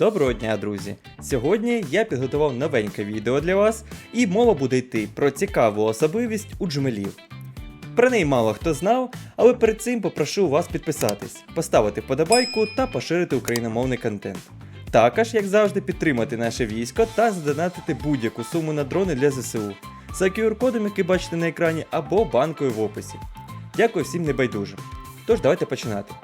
Доброго дня, друзі! Сьогодні я підготував новеньке відео для вас, і мова буде йти про цікаву особливість у джмелів. Про неї мало хто знав, але перед цим попрошу вас підписатись, поставити вподобайку та поширити україномовний контент. Також, як завжди, підтримати наше військо та задонатити будь-яку суму на дрони для ЗСУ за QR-кодом, який бачите на екрані, або банкою в описі. Дякую всім небайдужим. Тож давайте починати.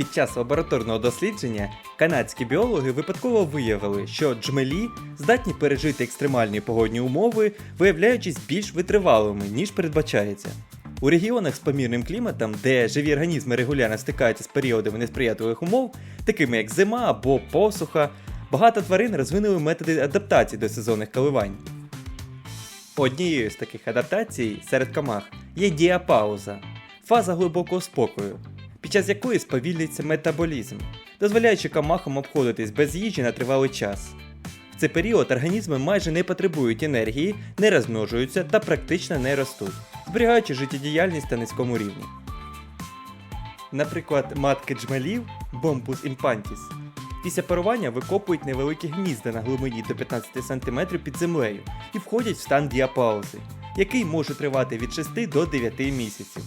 Під час лабораторного дослідження канадські біологи випадково виявили, що джмелі здатні пережити екстремальні погодні умови, виявляючись більш витривалими, ніж передбачається. У регіонах з помірним кліматом, де живі організми регулярно стикаються з періодами несприятливих умов, такими як зима або посуха, багато тварин розвинули методи адаптації до сезонних коливань. Однією з таких адаптацій серед комах є діапауза фаза глибокого спокою, під час якої сповільнюється метаболізм, дозволяючи комахам обходитись без їжі на тривалий час. В цей період організми майже не потребують енергії, не розмножуються та практично не ростуть, зберігаючи життєдіяльність на низькому рівні. Наприклад, матки джмелів Bombus infantis після парування викопують невеликі гнізда на глибині до 15 см під землею і входять в стан діапаузи, який може тривати від 6 до 9 місяців.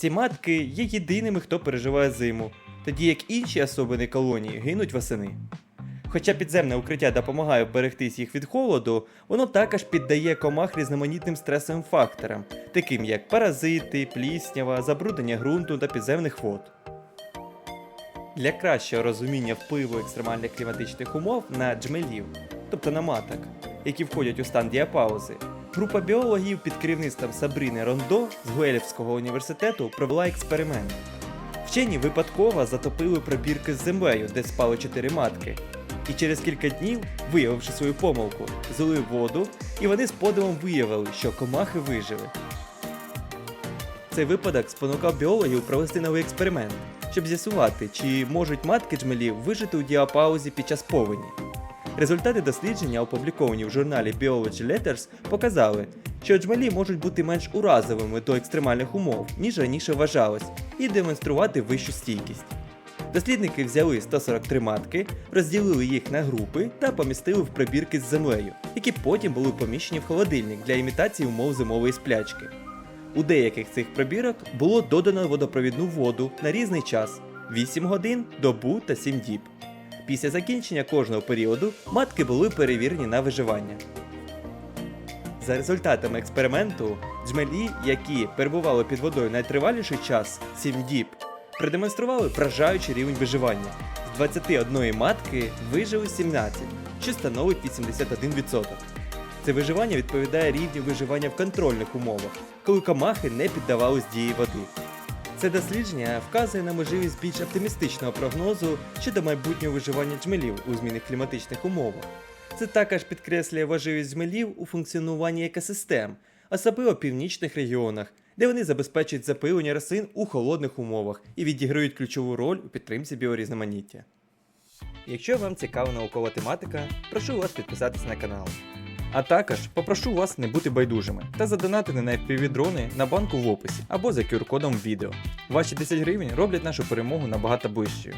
Ці матки є єдиними, хто переживає зиму, тоді як інші особини колонії гинуть восени. Хоча підземне укриття допомагає вберегтись їх від холоду, воно також піддає комах різноманітним стресовим факторам, таким як паразити, пліснява, забруднення ґрунту та підземних вод. Для кращого розуміння впливу екстремальних кліматичних умов на джмелів, тобто на маток, які входять у стан діапаузи, група біологів під керівництвом Сабріни Рондо з Гуелівського університету провела експеримент. Вчені випадково затопили пробірки з землею, де спали чотири матки. І через кілька днів, виявивши свою помилку, злили воду, і вони з подивом виявили, що комахи вижили. Цей випадок спонукав біологів провести новий експеримент, щоб з'ясувати, чи можуть матки джмелів вижити у діапаузі під час повені. Результати дослідження, опубліковані в журналі Biology Letters, показали, що джмелі можуть бути менш уразовими до екстремальних умов, ніж раніше вважалось, і демонструвати вищу стійкість. Дослідники взяли 143 матки, розділили їх на групи та помістили в прибірки з землею, які потім були поміщені в холодильник для імітації умов зимової сплячки. У деяких цих пробірок було додано водопровідну воду на різний час 8 годин, добу та 7 діб. Після закінчення кожного періоду матки були перевірені на виживання. За результатами експерименту, джмелі, які перебували під водою найтриваліший час 7 діб, продемонстрували вражаючий рівень виживання. З 21 матки вижили 17, що становить 81%. Це виживання відповідає рівню виживання в контрольних умовах, коли комахи не піддавались дії води. Це дослідження вказує на можливість більш оптимістичного прогнозу щодо майбутнього виживання джмелів у змінних кліматичних умовах. Це також підкреслює важливість джмелів у функціонуванні екосистем, особливо в північних регіонах, де вони забезпечують запилення рослин у холодних умовах і відіграють ключову роль у підтримці біорізноманіття. Якщо вам цікава наукова тематика, прошу вас підписатися на канал. А також попрошу вас не бути байдужими та задонатити на FPV-дрони на банку в описі або за QR-кодом відео. Ваші 10 гривень роблять нашу перемогу набагато ближчою.